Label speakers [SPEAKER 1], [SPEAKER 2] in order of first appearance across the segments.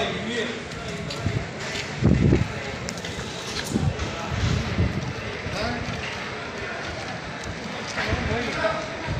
[SPEAKER 1] Thank you.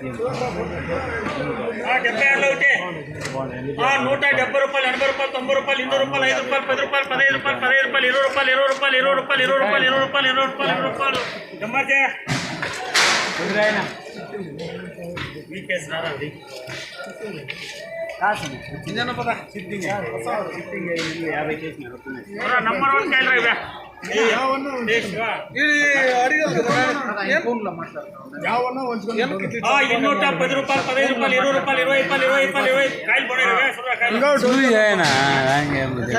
[SPEAKER 1] ఎన్నూట పది రూపాయలు ఇరవై రూపాయలు ముప్పై రూపాయలు నలభై రూపాయలు యాభై రూపాయలు అరవై రూపాయలు డెబ్బై రూపాయలు డెబ్బై రూపాయలు డెబ్బై రూపాయలు ఇంకేస్
[SPEAKER 2] బావా
[SPEAKER 1] ఆ, డెబ్బై ఆరులో ఒకటి ఆ, నూట డెబ్బై రూపాయలు ఎనభై రూపాయలు తొంభై రూపాయలు ఇన్నూరు రూపాయలు ఐదు రూపాయలు పది రూపాయలు పదిహేను రూపాయలు పదిహేను రూపాయలు ఇరవై రూపాయలు ఇరవై రూపాయలు ఇరవై రూపాయలు ఇరవై రూపాయలు ఇరవై రూపాయలు ఇరవై రూపాయలు ఇరవై రూపాయలు గమ్మతే మీకేసి రారా అది రా, నంబర్ వన్ కాయలు రా ఇవే. ఏ, శివ. ఆ, ఇన్నూట పది రూపాయలు పదిహేను రూపాయలు ఇరవై రూపాయలు ఇరవై రూపాయలు ఇరవై రూపాయలు ఇరవై కాయలు పడే ఇరవై చూడరా కాయలు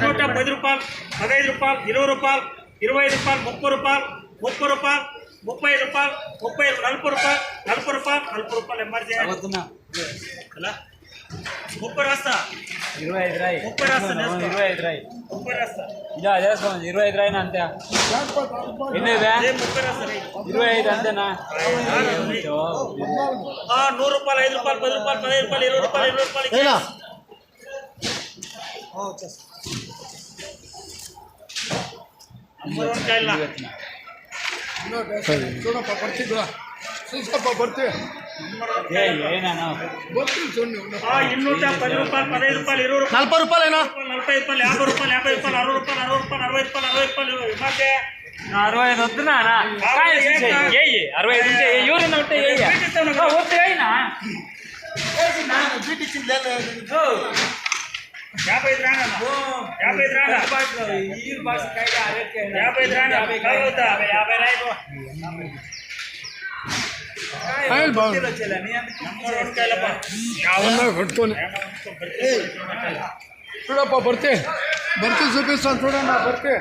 [SPEAKER 1] నూట పది రూపాయలు పదహైదు రూపాయలు ఇరవై రూపాయలు ఇరవై ఐదు రూపాయలు ముప్పై రూపాయలు ముప్పై రూపాయలు ముప్పై ఐదు రూపాయలు ముప్పై ఐదు నలభై రూపాయలు నలభై రూపాయలు నలభై రూపాయలు ఎమ్మర్జీ ఎలా ಇರುವ ಐದ್ರಾಯ್ ರೈ ಒಪ್ಪರಸ್ತ. ಇರುವ ರೈ ಅಂತೆ ಇಲ್ಲ ಅದರ ಸಂಬಂಧ 25 ರೈ.
[SPEAKER 2] ಅಂತ ಇನ್ನ ಇದೆ ರೂಪಾಯಿ
[SPEAKER 3] 5 ರೂಪಾಯಿ
[SPEAKER 2] 10 ರೂಪಾಯಿ
[SPEAKER 1] 20 ರೂಪಾಯಿ 20 ರೂಪಾಯಿ ಏನೋ ಓಕೆ 51 ಕೈ
[SPEAKER 2] నలభై రూపాయలేనా?
[SPEAKER 1] నలభై రూపాయలు యాభై రూపాయలు యాభై రూపాయలు అరవై రూపాయలు అరవై రూపాయలు అరవై
[SPEAKER 3] ఐదు వద్దునా అరవై ఐదు
[SPEAKER 1] యాభై యాభై యాభై
[SPEAKER 3] యాభై
[SPEAKER 2] కొట్టుకొని చూడప్ప భర్తే భర్తే చూపిస్తాను
[SPEAKER 1] చూడండి నా భర్తే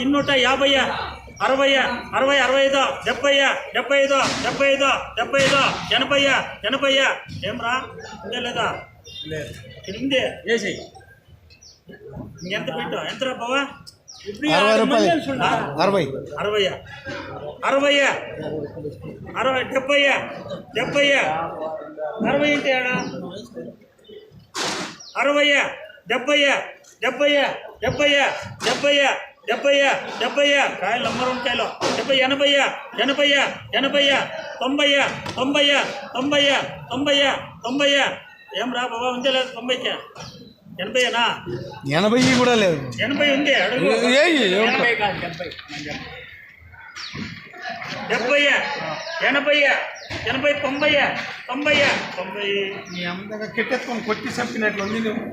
[SPEAKER 1] ಇನ್ನೂಟ ಯಾಭಯ್ಯ ಅರವಯ್ಯ ಅರವೈ ಅರವೈದು ಡೆಬ್ಬಯ್ಯ ಡೆಬ್ಬೈದು ಡೆಬ್ಬೈದು ಡೆಬ್ಬೈದು ಎನಭಯ್ಯ ಎನಭಯ್ಯ ಏಮ್ರಾ ಹಿಂದೆ లేదా ಹಿಂದೆ
[SPEAKER 3] వేసేయి
[SPEAKER 1] ఎంత పెట్టు ఎంత బావా
[SPEAKER 2] అరవై రూపాయలు? అరవై.
[SPEAKER 1] అరవై అరవై అరవై డెబ్బై డెబ్బై అరవై ఏంటి ఆడ అరవై డెబ్బై డెబ్బై డెబ్బై డెబ్బై డెబ్బై డెబ్బై కాయలు నంబర్ కాయలు. డెబ్బై ఎనభై ఎనభై ఎనభై తొంభై తొంభై తొంభై తొంభై తొంభై ఏం రా బాబా ఉందే లేదు తొంభైకి. ఎనభైనా?
[SPEAKER 2] ఎనభై కూడా లేదు.
[SPEAKER 1] ఎనభై ఉంది ఎనభై కాదు డెబ్బై. డెబ్బై ఎనభై ఎనభై తొంభై. తొంభై తొంభై
[SPEAKER 2] కెట్టెత్తుకొని కొట్టి చెప్పినట్లు ఉంది నువ్వు.